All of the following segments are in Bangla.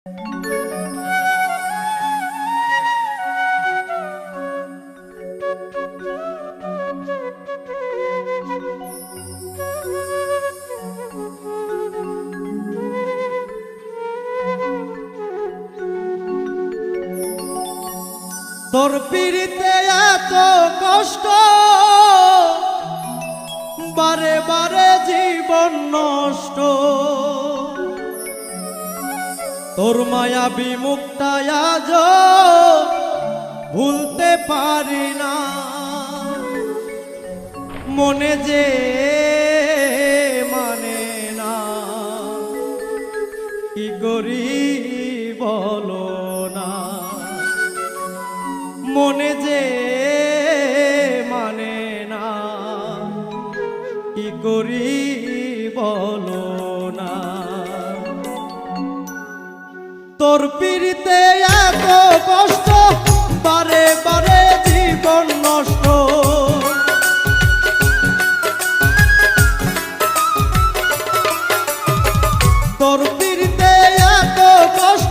তোর পিড়িতে এত কষ্ট বারে বারে জীবন নষ্ট। তোর মায়া বিমুক্তায় আজ ভুলতে পারি না। মনে যে মানে না। কি করি বলো না। মনে যে মানে না। কি করি তোর পিড়িতে এত কষ্ট বারে বারে জীবন নষ্ট। তোর পিড়িতে এত কষ্ট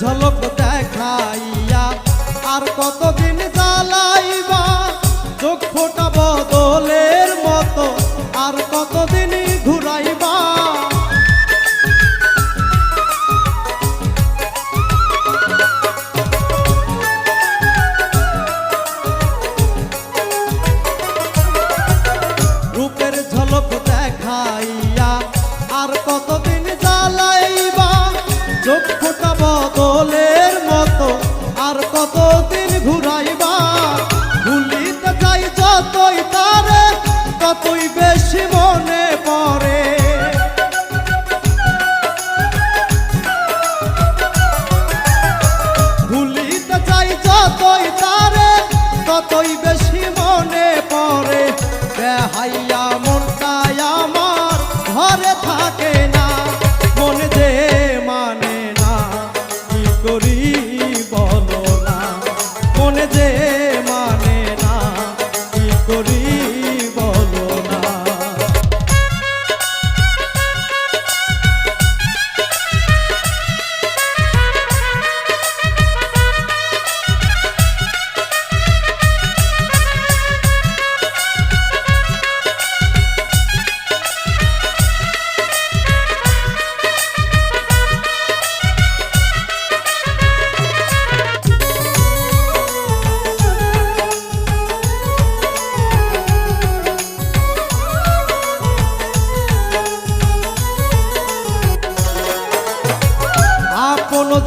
ঝলক দেখাইয়া আর কতদিন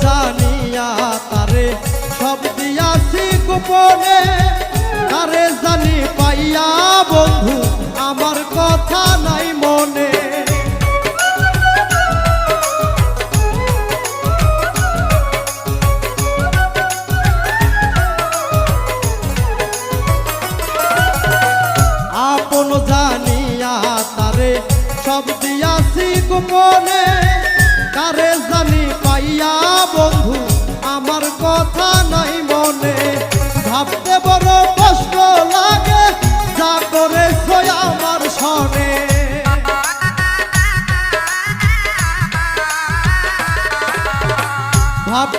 জানিয়া তারে, সব দিয়াছি গোপনে তারে জানি পাইয়া বন্ধু, আমার কথা নাই মনে। আপন জানিয়া তারে, সব দিয়াছি গোপনে কারে জানি পাইয়া বন্ধু, আমার কথা নাই মনে। ভাবতে বড় কষ্ট লাগে, যা করে আমার সনে। ভাবতে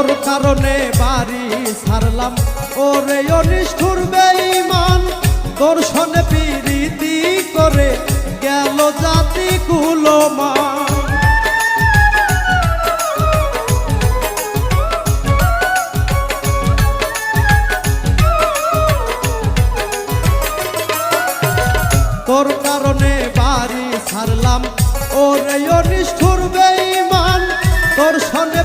তোর কারণে বাড়ি ছাড়লাম। ওরে অনিষ্ঠুর বেঈমান তোর সনে পিরিতি করে গেল জাতি কুলমান তোর কারণে বাড়ি ছাড়লাম। ওরে অনিষ্ঠুর বেঈমান তোর সনে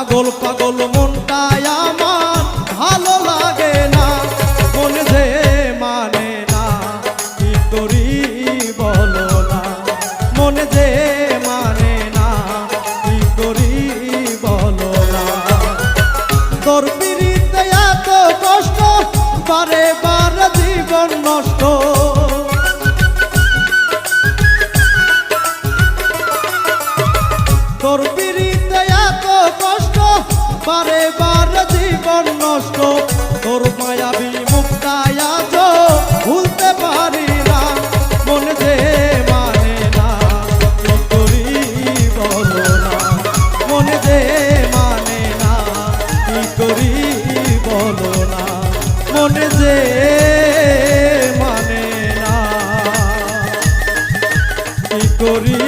পাগল পাগল মনটাই আমার ভালো লাগে না, মন যে মানে না কি করি বলো না, মন যে মানে না কি করি বলো না। তোর পিড়িতে এত কষ্ট, বারে বারে জীবন নষ্ট তোর ভুলতে পারি না, মন যে মানে না, তোরই বলো না, মন যে মানে না কি করি বলো না, মন যে মানে না কি করি